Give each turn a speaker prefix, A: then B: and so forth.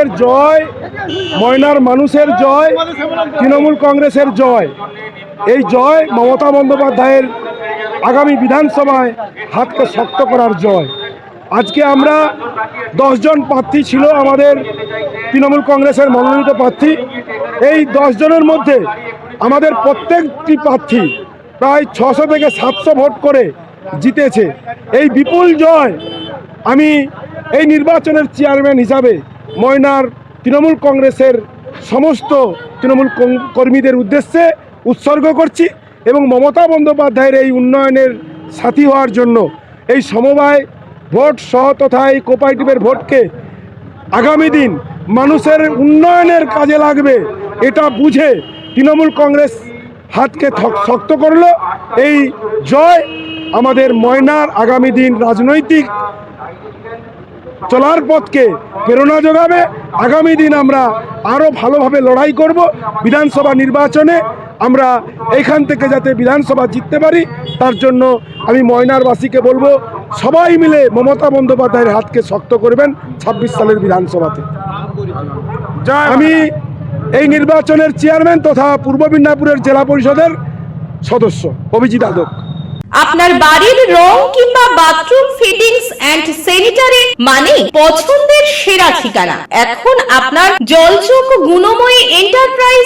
A: এর জয়, ময়নার মানুষের জয়, তৃণমূল কংগ্রেসের জয়। এই জয় মমতা বন্দ্যোপাধ্যায়ের আগামী বিধানসভায় হাতকে শক্ত করার জয়। আজকে আমরা দশজন প্রার্থী ছিল আমাদের তৃণমূল কংগ্রেসের মনোনীত প্রার্থী। এই দশজনের মধ্যে আমাদের প্রত্যেকটি প্রার্থী প্রায় ছশো থেকে সাতশো ভোট করে জিতেছে। এই বিপুল জয় আমি এই নির্বাচনের চেয়ারম্যান হিসাবে ময়নার তৃণমূল কংগ্রেসের সমস্ত তৃণমূল কর্মীদের উদ্দেশ্যে উৎসর্গ করছি এবং মমতা বন্দ্যোপাধ্যায়ের এই উন্নয়নের সাথী হওয়ার জন্য এই সমবায় ভোট সহ তথা এই কোপারেটিভের ভোটকে আগামী দিন মানুষের উন্নয়নের কাজে লাগবে, এটা বুঝে তৃণমূল কংগ্রেস হাতকে শক্ত করল। এই জয় আমাদের ময়নার আগামী দিন রাজনৈতিক চলার পথকে প্রেরণা যোগাবে। আগামী দিন আমরা আরও ভালোভাবে লড়াই করব। বিধানসভা নির্বাচনে আমরা এখান থেকে যাতে বিধানসভা জিততে পারি তার জন্য আমি ময়নারবাসীকে বলব সবাই মিলে মমতা বন্দ্যোপাধ্যায়ের হাতকে শক্ত করবেন ছাব্বিশ সালের বিধানসভাতে। আমি এই নির্বাচনের চেয়ারম্যান তথা পূর্ব মিদনাপুরের জেলা পরিষদের সদস্য অভিজিৎ আদক।
B: আপনার বাড়ির রং কিংবা বাথরুম ফিটিংস এন্ড স্যানিটারি মানে পছন্দের সেরা ঠিকানা। এখন আপনার জলচক গুণময়ী এন্টারপ্রাইজ